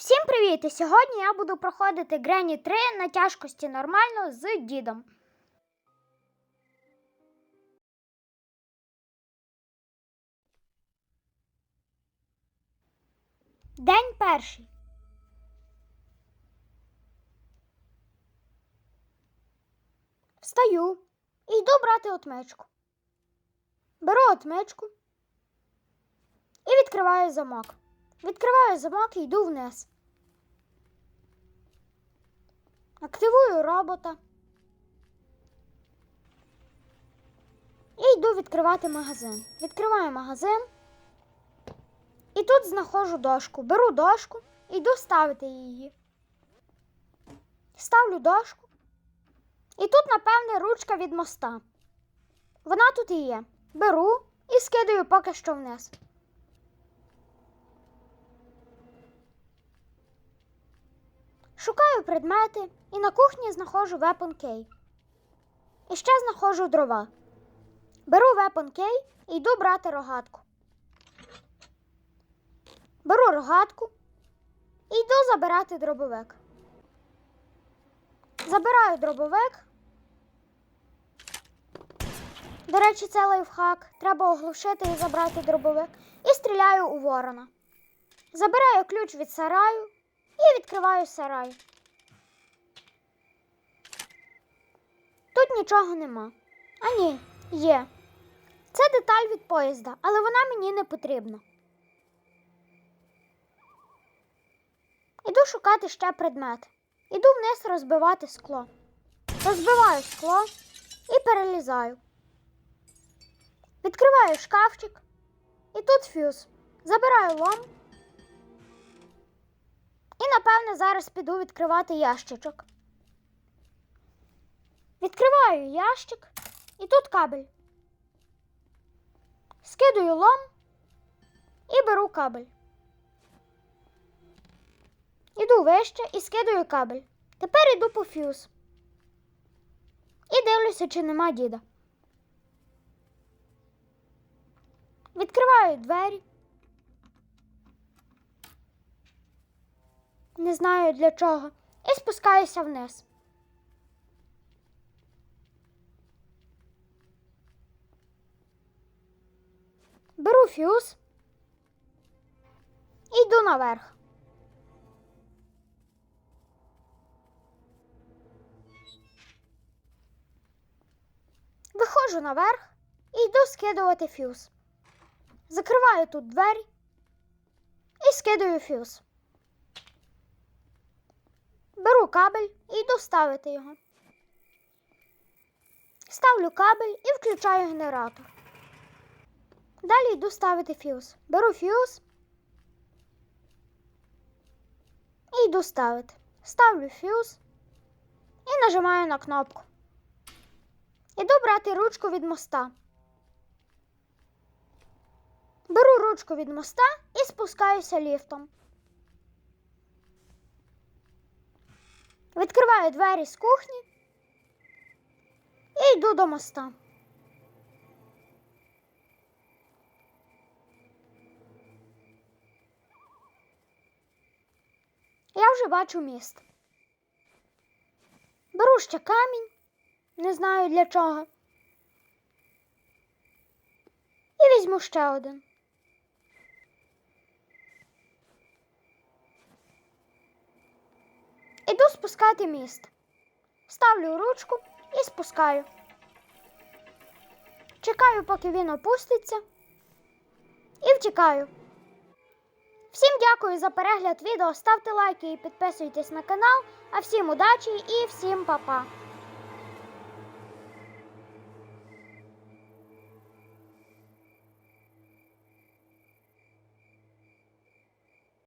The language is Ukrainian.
Всім привіт! І сьогодні я буду проходити Грені 3 на тяжкості нормально з дідом. День перший. Встаю і йду брати отмичку. Беру отмичку і відкриваю замок. Відкриваю замок і йду вниз. Активую робота. І йду відкривати магазин. Відкриваю магазин. І тут знаходжу дошку. Беру дошку і йду ставити її. Ставлю дошку. І тут, напевне, ручка від моста. Вона тут і є. Беру і скидаю поки що вниз. Шукаю предмети і на кухні знаходжу Weapon Key. І ще знаходжу дрова. Беру Weapon Key і йду брати рогатку. Беру рогатку і йду забирати дробовик. Забираю дробовик. До речі, це лайфхак. Треба оглушити і забрати дробовик. І стріляю у ворона. Забираю ключ від сараю і відкриваю сарай. Тут нічого нема. А ні, є. Це деталь від поїзда, але вона мені не потрібна. Іду шукати ще предмет. Іду вниз розбивати скло. Розбиваю скло і перелізаю. Відкриваю шкафчик. І тут фюз. Забираю лом. Напевне, зараз піду відкривати ящичок. Відкриваю ящик, і тут кабель. Скидаю лом і беру кабель. Іду вище і скидаю кабель. Тепер йду по фюз. І дивлюся, чи нема діда. Відкриваю двері. Не знаю для чого. І спускаюся вниз. Беру фюз і йду наверх. Виходжу наверх і йду скидувати фюз. Закриваю тут двері і скидаю фюз. Беру кабель і йду ставити його. Ставлю кабель і включаю генератор. Далі йду ставити фюз. Беру фюз і йду ставити. Ставлю фюз і нажимаю на кнопку. Іду брати ручку від моста. Беру ручку від моста і спускаюся ліфтом. Відкриваю двері з кухні і йду до моста. Я вже бачу міст. Беру ще камінь, не знаю для чого. І візьму ще один. Іду спускати міст. Ставлю ручку і спускаю. Чекаю, поки він опуститься, і втікаю. Всім дякую за перегляд відео. Ставте лайки і підписуйтесь на канал. А всім удачі і всім па-па!